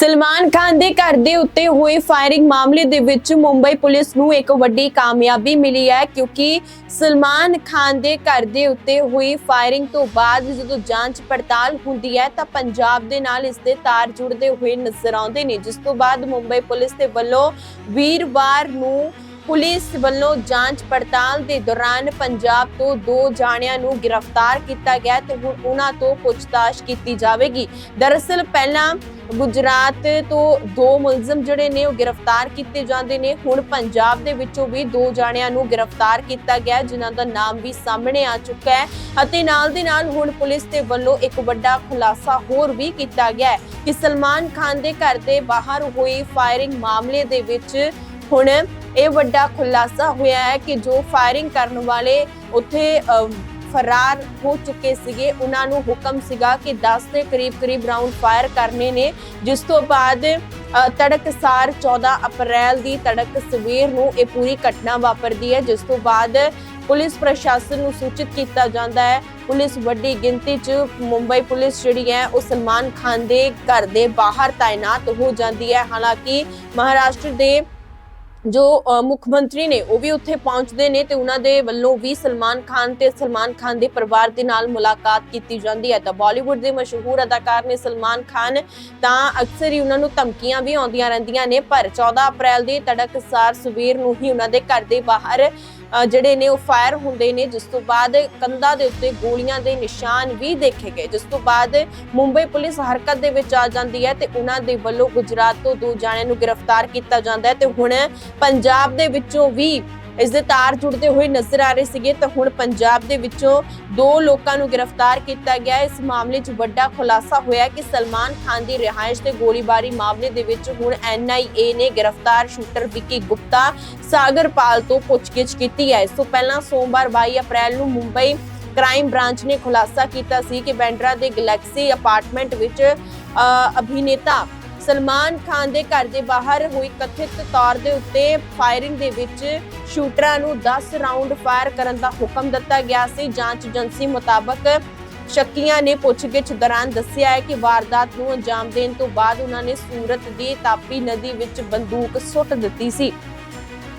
ਸਲਮਾਨ ਖਾਨ ਦੇ ਘਰ ਦੇ ਉੱਤੇ ਹੋਏ ਫਾਇਰਿੰਗ ਮਾਮਲੇ ਦੇ ਵਿੱਚ ਮੁੰਬਈ ਪੁਲਿਸ ਨੂੰ ਇੱਕ ਵੱਡੀ ਕਾਮਯਾਬੀ ਮਿਲੀ ਹੈ, ਕਿਉਂਕਿ ਸਲਮਾਨ ਖਾਨ ਦੇ ਘਰ ਦੇ ਉੱਤੇ ਹੋਈ ਫਾਇਰਿੰਗ ਤੋਂ ਬਾਅਦ ਜਦੋਂ ਜਾਂਚ ਪੜਤਾਲ ਹੁੰਦੀ ਹੈ ਤਾਂ ਪੰਜਾਬ ਦੇ ਨਾਲ ਇਸ ਦੇ ਤਾਰ ਜੁੜਦੇ ਹੋਏ ਨਜ਼ਰ ਆਉਂਦੇ ਨੇ, ਜਿਸ ਤੋਂ ਬਾਅਦ ਮੁੰਬਈ ਪੁਲਿਸ ਦੇ ਵੱਲੋਂ ਵੀਰਵਾਰ ਨੂੰ ਪੁਲਿਸ ਵੱਲੋਂ ਜਾਂਚ ਪੜਤਾਲ ਦੇ ਦੌਰਾਨ ਪੰਜਾਬ ਤੋਂ ਦੋ ਜਾਣਿਆਂ ਨੂੰ ਗ੍ਰਿਫਤਾਰ ਕੀਤਾ ਗਿਆ ਤੇ ਹੁਣ ਉਹਨਾਂ ਤੋਂ ਪੁੱਛਤਾਛ ਕੀਤੀ ਜਾਵੇਗੀ। ਦਰਅਸਲ ਪਹਿਲਾਂ ਗੁਜਰਾਤ ਤੋਂ ਦੋ ਮੁਲਜ਼ਮ ਜਿਹੜੇ ਨੇ ਉਹ ਗ੍ਰਿਫਤਾਰ ਕੀਤੇ ਜਾਂਦੇ ਨੇ। ਹੁਣ ਪੰਜਾਬ ਦੇ ਵਿੱਚੋਂ ਵੀ ਦੋ ਜਾਣਿਆਂ ਨੂੰ ਗ੍ਰਿਫਤਾਰ ਕੀਤਾ ਗਿਆ ਜਿਨ੍ਹਾਂ ਦਾ ਨਾਮ ਵੀ ਸਾਹਮਣੇ ਆ ਚੁੱਕਾ ਹੈ। ਅਤੇ ਨਾਲ ਦੇ ਨਾਲ ਹੁਣ ਪੁਲਿਸ ਦੇ ਵੱਲੋਂ ਇੱਕ ਵੱਡਾ ਖੁਲਾਸਾ ਹੋਰ ਵੀ ਕੀਤਾ ਗਿਆ ਹੈ ਕਿ ਸਲਮਾਨ ਖਾਨ ਦੇ ਘਰ ਦੇ ਬਾਹਰ ਹੋਈ ਫਾਇਰਿੰਗ ਮਾਮਲੇ ਦੇ ਵਿੱਚ ਹੁਣ ਇਹ ਵੱਡਾ ਖੁਲਾਸਾ ਹੋਇਆ ਹੈ ਕਿ ਜੋ ਫਾਇਰਿੰਗ ਕਰਨ ਵਾਲੇ ਉੱਥੇ ਅਮ, ਫਰਾਰ ਹੋ ਚੁੱਕੇ ਸੀਗੇ। ਉਹਨਾਂ ਨੂੰ ਹੁਕਮ ਸੀਗਾ ਕਿ 10 ਦੇ ਕਰੀਬ ਕਰੀਬ ਰਾਉਂਡ ਫਾਇਰ ਕਰਨੇ ਨੇ, ਜਿਸ ਤੋਂ ਬਾਅਦ ਤੜਕਸਾਰ 14 ਅਪ੍ਰੈਲ ਦੀ ਤੜਕ ਸਵੇਰ ਨੂੰ ਇਹ ਪੂਰੀ ਘਟਨਾ ਵਾਪਰਦੀ ਹੈ, ਜਿਸ ਤੋਂ ਬਾਅਦ ਪੁਲਿਸ ਪ੍ਰਸ਼ਾਸਨ ਨੂੰ ਸੂਚਿਤ ਕੀਤਾ ਜਾਂਦਾ ਹੈ। ਪੁਲਿਸ ਵੱਡੀ ਗਿਣਤੀ 'ਚ ਮੁੰਬਈ ਪੁਲਿਸ ਜਿਹੜੀ ਹੈ, ਉਹ ਸਲਮਾਨ ਖਾਨ ਦੇ ਘਰ ਦੇ ਬਾਹਰ ਤਾਇਨਾਤ ਹੋ ਜਾਂਦੀ ਹੈ। ਹਾਲਾਂਕਿ ਮਹਾਰਾਸ਼ਟਰ ਦੇ ਜੋ ਮੁੱਖ ਮੰਤਰੀ ਨੇ ਉਹ ਵੀ ਉੱਥੇ ਪਹੁੰਚਦੇ ਨੇ ਤੇ ਉਹਨਾਂ ਦੇ ਵੱਲੋਂ ਵੀ ਸਲਮਾਨ ਖਾਨ ਤੇ ਸਲਮਾਨ ਖਾਨ ਦੇ ਪਰਿਵਾਰ ਦੇ ਨਾਲ ਮੁਲਾਕਾਤ ਕੀਤੀ ਜਾਂਦੀ ਹੈ। ਤਾਂ ਬਾਲੀਵੁੱਡ ਦੇ ਮਸ਼ਹੂਰ ਅਦਾਕਾਰ ਨੇ ਸਲਮਾਨ ਖਾਨ ਤਾਂ ਅਕਸਰ ਹੀ ਉਹਨਾਂ ਨੂੰ ਧਮਕੀਆਂ ਵੀ ਆਉਂਦੀਆਂ ਰਹਿੰਦੀਆਂ ਨੇ, ਪਰ 14 ਅਪ੍ਰੈਲ ਦੀ ਤੜਕਸਾਰ ਸਵੇਰ ਨੂੰ ਹੀ ਉਹਨਾਂ ਦੇ ਘਰ ਦੇ ਬਾਹਰ ਜਿਹੜੇ ਨੇ ਉਹ ਫਾਇਰ ਹੁੰਦੇ ਨੇ, ਜਿਸ ਤੋਂ ਬਾਅਦ ਕੰਧਾਂ ਦੇ ਉੱਤੇ ਗੋਲੀਆਂ ਦੇ ਨਿਸ਼ਾਨ ਵੀ ਦੇਖੇ ਗਏ। ਜਿਸ ਤੋਂ ਬਾਅਦ ਮੁੰਬਈ ਪੁਲਿਸ ਹਰਕਤ ਦੇ ਵਿੱਚ ਆ ਜਾਂਦੀ ਹੈ ਤੇ ਉਹਨਾਂ ਦੇ ਵੱਲੋਂ ਗੁਜਰਾਤ ਤੋਂ ਦੋ ਜਾਣਿਆਂ ਨੂੰ ਗ੍ਰਿਫਤਾਰ ਕੀਤਾ ਜਾਂਦਾ ਹੈ ਤੇ ਹੁਣ ਪੰਜਾਬ ਦੇ ਵਿੱਚੋਂ ਵੀ ਇਸ ਦੇ ਤਾਰ ਜੁੜਦੇ ਹੋਏ ਨਜ਼ਰ ਆ ਰਹੇ ਸੀਗੇ ਤਾਂ ਹੁਣ ਪੰਜਾਬ ਦੇ ਵਿੱਚੋਂ ਦੋ ਲੋਕਾਂ ਨੂੰ ਗ੍ਰਿਫਤਾਰ ਕੀਤਾ ਗਿਆ। ਇਸ ਮਾਮਲੇ 'ਚ ਵੱਡਾ ਖੁਲਾਸਾ ਹੋਇਆ ਕਿ ਸਲਮਾਨ ਖਾਨ ਦੀ ਰਿਹਾਇਸ਼ ਤੇ ਗੋਲੀਬਾਰੀ ਮਾਮਲੇ ਦੇ ਵਿੱਚ ਹੁਣ ਐਨਆਈਏ ਨੇ ਗ੍ਰਿਫਤਾਰ ਸ਼ੂਟਰ ਵਿੱਕੀ ਗੁਪਤਾ ਸਾਗਰਪਾਲ ਤੋਂ ਪੁੱਛਗਿੱਛ ਕੀਤੀ ਹੈ। ਇਸ ਤੋਂ ਪਹਿਲਾਂ ਸੋਮਵਾਰ 22 ਅਪ੍ਰੈਲ ਨੂੰ ਮੁੰਬਈ ਕ੍ਰਾਈਮ ਬ੍ਰਾਂਚ ਨੇ ਖੁਲਾਸਾ ਕੀਤਾ ਸੀ ਕਿ ਬੈਂਡਰਾ ਦੇ ਗੈਲੈਕਸੀ ਅਪਾਰਟਮੈਂਟ ਵਿੱਚ ਅ, ਅਭਿਨੇਤਾ ਸਲਮਾਨ ਖਾਨ ਦੇ ਘਰ ਦੇ ਬਾਹਰ ਹੋਈ ਕਥਿਤ ਤੌਰ ਦੇ ਉੱਤੇ ਫਾਇਰਿੰਗ ਦੇ ਵਿੱਚ ਸ਼ੂਟਰਾਂ ਨੂੰ 10 ਰਾਉਂਡ ਫਾਇਰ ਕਰਨ ਦਾ ਹੁਕਮ ਦਿੱਤਾ ਗਿਆ ਸੀ। ਜਾਂਚ ਏਜੰਸੀ ਮੁਤਾਬਕ ਸ਼ੱਕੀਆਂ ਨੇ ਪੁੱਛਗਿੱਛ ਦੌਰਾਨ ਦੱਸਿਆ ਹੈ ਕਿ ਵਾਰਦਾਤ ਨੂੰ ਅੰਜਾਮ ਦੇਣ ਤੋਂ ਬਾਅਦ ਉਹਨਾਂ ਨੇ ਸੂਰਤ ਦੀ ਤਾਪੀ ਨਦੀ ਵਿੱਚ ਬੰਦੂਕ ਸੁੱਟ ਦਿੱਤੀ ਸੀ।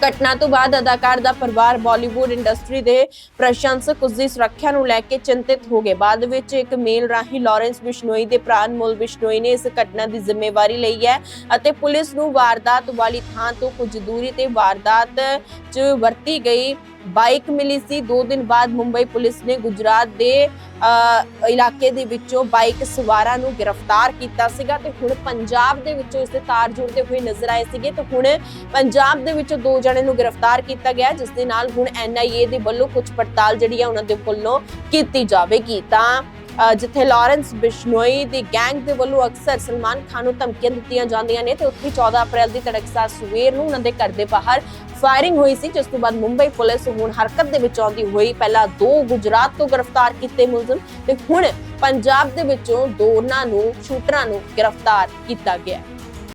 ਘਟਨਾ ਤੋਂ ਬਾਅਦ ਅਦਾਕਾਰ ਦਾ ਪਰਿਵਾਰ ਬਾਲੀਵੁੱਡ ਇੰਡਸਟਰੀ ਦੇ ਪ੍ਰਸ਼ੰਸਕ ਉਸ ਦੀ ਸੁਰੱਖਿਆ ਨੂੰ ਲੈ ਕੇ ਚਿੰਤਿਤ ਹੋ ਗਏ। ਬਾਅਦ ਵਿੱਚ ਇੱਕ ਮੇਲ ਰਾਹੀਂ ਲਾਰੈਂਸ ਬਿਸ਼ਨੋਈ ਦੇ ਭਰਾ ਮੂਲ ਬਿਸ਼ਨੋਈ ਨੇ ਇਸ ਘਟਨਾ ਦੀ ਜ਼ਿੰਮੇਵਾਰੀ ਲਈ ਹੈ ਅਤੇ ਪੁਲਿਸ ਨੂੰ ਵਾਰਦਾਤ ਵਾਲੀ ਥਾਂ ਤੋਂ ਕੁਝ ਦੂਰੀ ਤੇ ਵਾਰਦਾਤ 'ਚ ਵਰਤੀ ਗਈ। ਬਾਈਕ ਮਿਲੀ ਸੀ। 2 ਦਿਨ ਬਾਅਦ ਮੁੰਬਈ ਪੁਲਿਸ ਨੇ ਗੁਜਰਾਤ ਦੇ ਇਲਾਕੇ ਦੇ ਵਿੱਚੋਂ ਬਾਈਕ ਸਵਾਰਾਂ ਨੂੰ ਗ੍ਰਿਫਤਾਰ ਕੀਤਾ ਸੀਗਾ ਤੇ ਹੁਣ ਪੰਜਾਬ ਦੇ ਵਿੱਚੋਂ ਇਸ ਦੇ ਤਾਰ ਜੁੜਦੇ ਹੋਏ ਨਜ਼ਰ ਆਏ ਸੀਗੇ। ਤੇ ਹੁਣ ਪੰਜਾਬ ਦੇ ਵਿੱਚੋਂ ਦੋ ਜਣੇ ਨੂੰ ਗ੍ਰਿਫਤਾਰ ਕੀਤਾ ਗਿਆ, ਜਿਸ ਦੇ ਨਾਲ ਹੁਣ ਐਨਆਈਏ ਦੇ ਵੱਲੋਂ ਕੁਝ ਪੜਤਾਲ ਜਿਹੜੀ ਆ ਉਹਨਾਂ ਦੇ ਵੱਲੋਂ ਕੀਤੀ ਜਾਵੇਗੀ। ਤਾਂ ਜਿੱਥੇ ਲਾਰੈਂਸ ਬਿਸ਼ਨੋਈ ਦੀ ਗੈਂਗ ਦੇ ਵੱਲੋਂ ਅਕਸਰ ਸਲਮਾਨ ਖਾਨ ਨੂੰ ਧਮਕੀਆਂ ਦਿੱਤੀਆਂ ਜਾਂਦੀਆਂ ਨੇ, ਤੇ ਉੱਥੇ 14 ਅਪ੍ਰੈਲ ਦੀ ਤੜਕਸਾਰ ਸਵੇਰ ਨੂੰ ਉਹਨਾਂ ਦੇ ਘਰ ਦੇ ਬਾਹਰ ਫਾਇਰਿੰਗ ਹੋਈ ਸੀ, ਜਿਸ ਤੋਂ ਬਾਅਦ ਮੁੰਬਈ ਪੁਲਿਸ ਹੁਣ ਹਰਕਤ ਦੇ ਵਿੱਚ ਆਉਂਦੀ ਹੋਈ, ਪਹਿਲਾਂ ਦੋ ਗੁਜਰਾਤ ਤੋਂ ਗ੍ਰਿਫਤਾਰ ਕੀਤੇ ਮੁਲਜ਼ਮ ਤੇ ਹੁਣ ਪੰਜਾਬ ਦੇ ਵਿੱਚੋਂ ਦੋਨਾਂ ਨੂੰ, ਸ਼ੂਟਰਾਂ ਨੂੰ ਗ੍ਰਿਫਤਾਰ ਕੀਤਾ ਗਿਆ।